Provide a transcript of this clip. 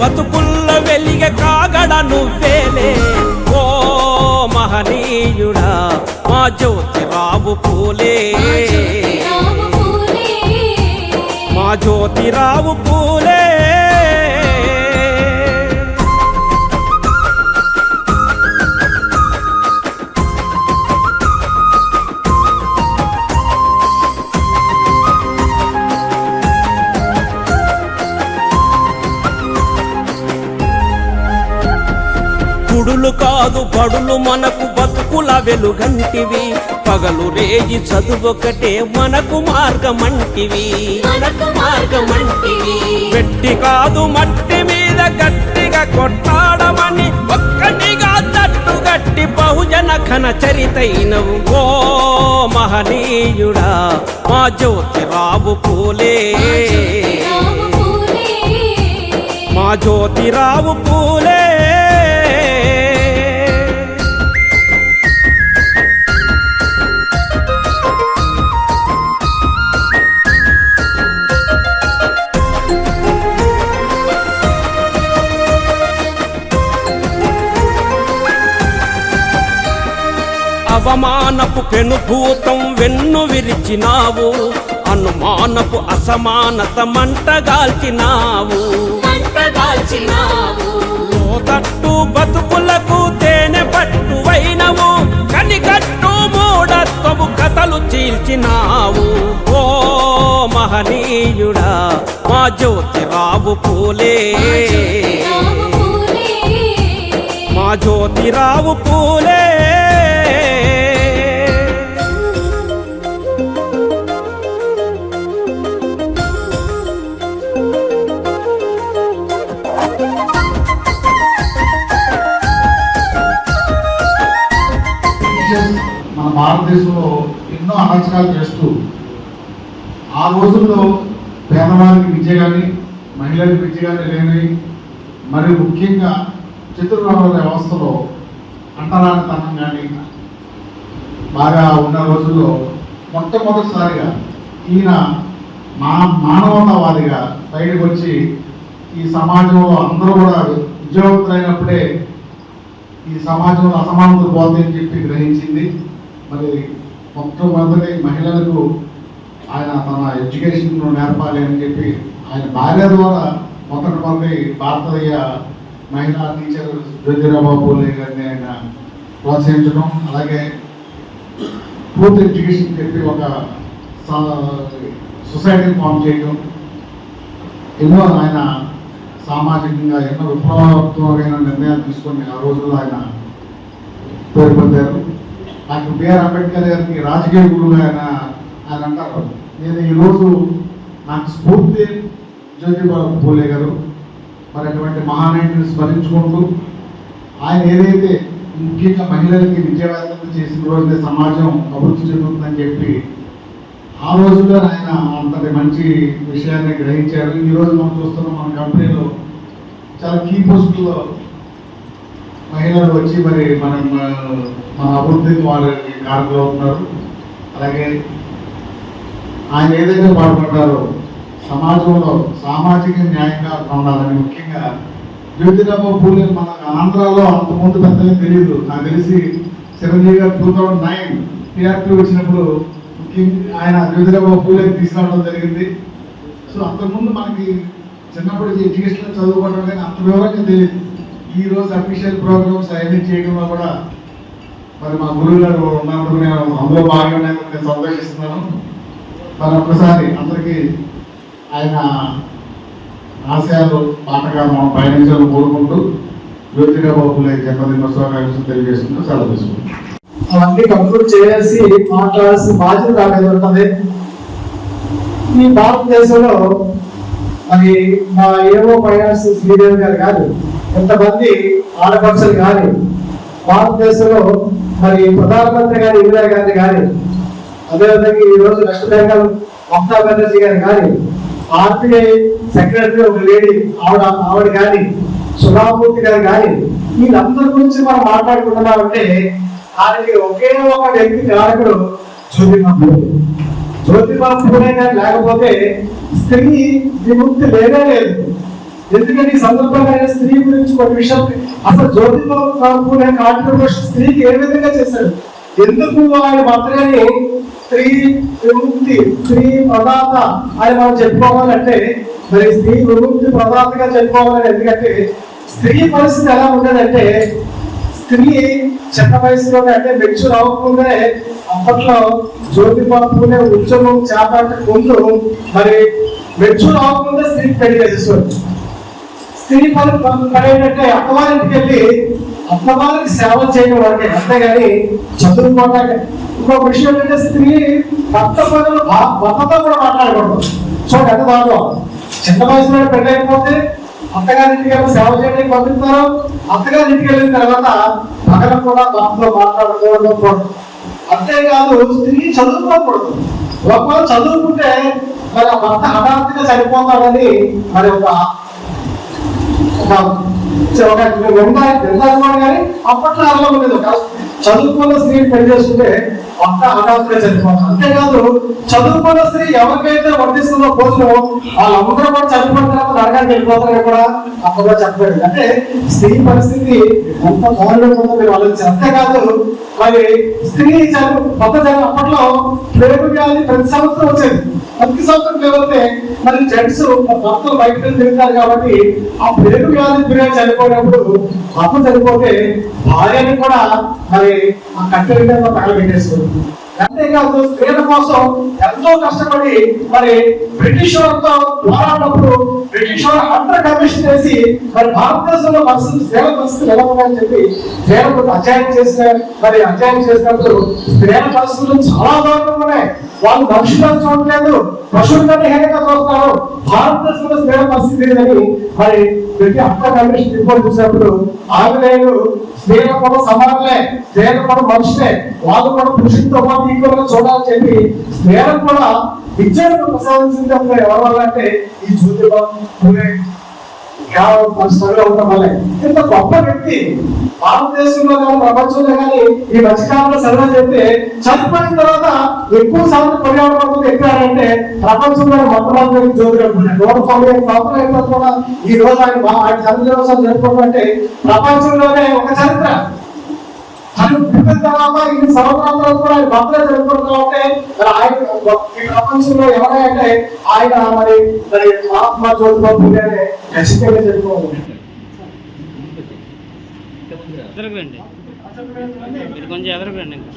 బతుకుల్ల వెలిగ కాగడ నువ్వేలే. ఓ మహనీయుడా మా జ్యోతిరావు పూలే. మా జ్యోతిరావు పూలే. గుడులు కాదు బడులు మనకు బతుకుల వెలుగంటివి. పగలు రేగి చదువొకటే మనకు మార్గమంటివి. మనకు మార్గమంటివి. వెట్టి కాదు మట్టి మీద గట్టిగా కొట్టాడమని ఒక్కటిగా తట్టు గట్టి బహుజన ఘన చరితైనవు. ఓ మహనీయుడా మా జ్యోతిరావు పూలే. మా జ్యోతిరావు పూలే. అవమానపు పెనుభూతం వెన్ను విరిచినావు. అనుమానపు అసమానత మంటగాల్చినావు. తట్టు బతుకులకు తేనె పట్టువైనవు. కనికట్టు మూఢత్వము కథలు చీల్చినావు. ఓ మహనీయుడా మా జ్యోతిరావు పూలే. మా జ్యోతిరావు పూలే. భారతదేశంలో ఎన్నో అరాచకాలు చేస్తూ ఆ రోజుల్లో పేదవారికి విద్య కానీ మహిళలకు విద్య కానీ లేని మరియు ముఖ్యంగా చతుర్వర్ణ వ్యవస్థలో అంటరానితనం కానీ బాగా ఉన్న రోజుల్లో మొట్టమొదటిసారిగా ఈయన మా మానవతావాదిగా బయటకు వచ్చి ఈ సమాజంలో అందరూ కూడా విద్యావంతులైనప్పుడే ఈ సమాజంలో అసమానతలు పోతాయని చెప్పి గ్రహించింది. మరి మొట్టమొదటి మహిళలకు ఆయన తన ఎడ్యుకేషన్ నేర్పాలి అని చెప్పి ఆయన భార్య ద్వారా మొట్టమొదటి భారతీయ మహిళా టీచర్ జ్యోతిరాబాబు పూలే గారిని ఆయన ప్రోత్సహించడం అలాగే పూర్తి ఎడ్యుకేషన్ చెప్పి ఒక సొసైటీని ఫామ్ చేయడం ఎన్నో ఆయన సామాజికంగా ఎన్నో విప్లవాత్మకమైన నిర్ణయాలు తీసుకొని ఆ రోజుల్లో ఆయన పేరు పొందారు. నాకు బిఆర్ అంబేద్కర్ గారికి రాజకీయ గురువు ఆయన ఆయన అంటారు. నేను ఈరోజు నాకు స్ఫూర్తి జ్యోతిబాబు పూలే గారు మరి అటువంటి మహానాయుడిని స్మరించుకుంటూ ఆయన ఏదైతే ముఖ్యంగా మహిళలకి విద్యావేత్తలు చేసిన రోజునే సమాజం అభివృద్ధి చెందుతుందని చెప్పి ఆ రోజుల్లో ఆయన అంతటి మంచి విషయాన్ని గ్రహించారు. ఈ రోజు మనం చూస్తున్నాం మన కంపెనీలో చాలా కీ పోస్టుల్లో మహిళలు వచ్చి మరి మనం మన అభివృద్ధికి వాళ్ళకి కారకులు అవుతున్నారు అలాగే ఆయన ఏదైతే పాల్పడ్డారో సమాజంలో సామాజిక న్యాయంగా ఉండాలని ముఖ్యంగా జ్యోతిరాబాబు పూలే మన ఆంధ్రాలో అంతకుముందు ముందు పెద్దగా తెలియదు. నాకు తెలిసి చిరంజీవి గారు టూ థౌజండ్ నైన్ టీఆర్పీ వచ్చినప్పుడు ముఖ్యంగా ఆయన జ్యోతిరాబాబు పూలే తీసుకురావడం జరిగింది. సో అంతకుముందు మనకి చిన్నప్పుడు ఎడ్యుకేషన్లో చదువుకోవడం కానీ అంత వివరంగా తెలియదు. ఈ రోజు అఫీషియల్ ప్రోగ్రామ్స్ అవన్నీ చేయడంలో కూడా మరి మా గురువు గారు ఉన్నప్పుడు నేను అందులో భాగంగా నేను సంతోషిస్తున్నాను. మరి ఒక్కసారి అందరికీ ఆయన ఆశయాలు పాటగా మనం పయనించాలని కోరుకుంటూ జ్యోతిగా బాబులే జన్మదిన శుభాకాంక్షలు సెలవు తీసుకుంటాం అవన్నీ కంప్లీట్ చేసి మాట్లాడాల్సిన బాధ్యత నా ఉంటుంది. ఈ భారతదేశంలో మరి మా ఏవో ఫైనాన్స్ శ్రీదేవి గారు కాదు ఎంతమంది ఆడపడుచులు కానీ భారతదేశంలో మరి ప్రధానమంత్రి గారి ఇందిరా గాంధీ కానీ అదేవిధంగా ఈరోజు రోజు వెస్ట్ బెంగాల్ మమతా బెనర్జీ గారు కానీ ఆర్బీఐ సెక్రటరీ ఒక లేడీ ఆవిడ ఆవిడ కానీ సుధామూర్తి గారు కానీ వీళ్ళందరి గురించి మనం మాట్లాడుకుంటున్నామంటే దానికి ఒకే ఒక వ్యక్తి కారకుడు జ్యోతిబా పూలే జ్యోతిబా పూలే కానీ లేకపోతే స్త్రీ విముక్తి లేనే లేదు. ఎందుకంటే ఈ సందర్భంగా స్త్రీ గురించి కొన్ని విషయం అసలు జ్యోతిలో పూలే కాంట్రిబ్యూషన్ స్త్రీకి ఏ విధంగా చేశాడు? ఎందుకు ఆయన బర్త్డేని స్త్రీ విముక్తి స్త్రీ ప్రదాత అని మనం చెప్పుకోవాలంటే మరి స్త్రీ విముక్తి ప్రదాతగా చెప్పుకోవాలని ఎందుకంటే స్త్రీ పరిస్థితి ఎలా ఉండదంటే స్త్రీ చిన్న వయసులోనే అంటే మెచ్యూర్ అవ్వకముందే అప్పట్లో జ్యోతి పూలే ఉద్యమం చేపట్ట ముందు మరి మెచ్యూర్ అవ్వకముందే స్త్రీకి పెళ్ళి చేసేవారు స్త్రీ పని పడేటట్టే అత్తవారింటికి వెళ్ళి అత్తవారికి సేవ చేయడం వరకే అంతేగాని చదువుకోవడానికి ఇంకో విషయం ఏంటంటే స్త్రీ భర్త పనులు భర్తతో కూడా మాట్లాడకూడదు. చూడండి ఎంత బాగా చిన్న వయసులో పెళ్ళైపోతే అయిపోతే అత్తగారింటికి వెళ్ళి సేవ చేయడానికి పంపిస్తారు అత్తగారింటికి వెళ్ళిన తర్వాత పగల కూడా భర్తతో మాట్లాడకూడదు అంతేకాదు స్త్రీ చదువుకోకూడదు. ఒకవేళ చదువుకుంటే మరి ఆ భర్త హఠాత్తుగా చనిపోతాడని మరి ఒక ఒక వెంబాయి విందా కానీ అప్పట్లో అలా ఉండేది చదువుకున్న స్త్రీ పెళ్ళి చేసుకుంటే ఒక్క హఠాత్తుగా చనిపోతారు. అంతేకాదు చదువుకున్న స్త్రీ ఎవరికైతే వర్తిస్తుందో భోజనం వాళ్ళందరూ కూడా చనిపోయిన నరకానికి వెళ్ళిపోతారని కూడా అప్పట్లో చెప్పలేదు. అంటే స్త్రీ పరిస్థితి ఎంత దారుణంగా ఉందో మీరు ఆలోచించారు అంతేకాదు మరి స్త్రీ చదువు కొత్త చదువు అప్పట్లో ప్రేమ వ్యాధి ప్రతి సంవత్సరం వచ్చేది. ప్రతి సంవత్సరం లేకపోతే మరి జెంట్స్ భర్తలు బయట వెళ్ళి తిరుగుతారు కాబట్టి ఆ ప్రేమ వ్యాధి గురి చనిపోయినప్పుడు భర్త చనిపోతే భార్యని కూడా మరి ఆ కట్టెల మీద తగలబెట్టేసుకుంది అంతేకాదు స్త్రీల కోసం ఎంతో కష్టపడి మరి బ్రిటిష్ వాళ్ళతో పోరాడినప్పుడు బ్రిటిష్ వాళ్ళు అండర్ కమిషన్ చేసి మరి భారతదేశంలో పరిస్థితి స్త్రీల పరిస్థితులు ఎలా ఉన్నాయని చెప్పి స్త్రీలకు అధ్యయనం చేసిన మరి అధ్యయనం చేసినప్పుడు స్త్రీల పరిస్థితులు చాలా దారుణంగా ఉన్నాయి వాళ్ళు మనుషులను చూడలేదు పశువుల కంటే హేళనగా చూస్తారు భారతదేశంలో స్త్రీల పరిస్థితి లేదని మరి ప్రతి అండర్ కమిషన్ రిపోర్ట్ చూసినప్పుడు ఆంగ్లేయులు స్త్రీలు కూడా సమానలే స్త్రీలు కూడా మనుషులే వాళ్ళు కూడా పురుషులతో పాటు ఈక్వల్గా చూడాలని చెప్పి స్త్రీలకు కూడా విద్యను ప్రసాదించింది అప్పుడు ఎవరి వల్ల అంటే ఈ జ్యోతిబా పూలే పరిశ్రమలో ఉండడం వల్లే. ఇంత గొప్ప వ్యక్తి భారతదేశంలో కానీ ప్రపంచంలో కానీ ఈ మధ్యకాలంలో సర్వే చెప్తే చనిపోయిన తర్వాత ఎక్కువ శాతం పర్యావరణం ఎక్కారంటే ప్రపంచంలో మొట్టమొదటి జ్యోతిరావు నూట తొంభై ఐదు సంవత్సరాల క్రితం కూడా ఈ రోజు ఆయన బా- ఆయన జన్మదినోత్సవం జరుపుకోవడం అంటే ప్రపంచంలోనే ఒక చరిత్ర. ఆయన పుట్టిన తర్వాత ఇన్ని సంవత్సరాల తర్వాత కూడా ఆయన భర్తలు జరుపుకుంటున్నాం అంటే మరి ఆయన ఈ ప్రపంచంలో ఎవరైతే ఆయన మరి మరి మహాత్మా జ్యోతిబా పూలే ఖచ్చితంగా ఎదురుకండి మీరు కొంచెం ఎదురుకండి ఇంకా.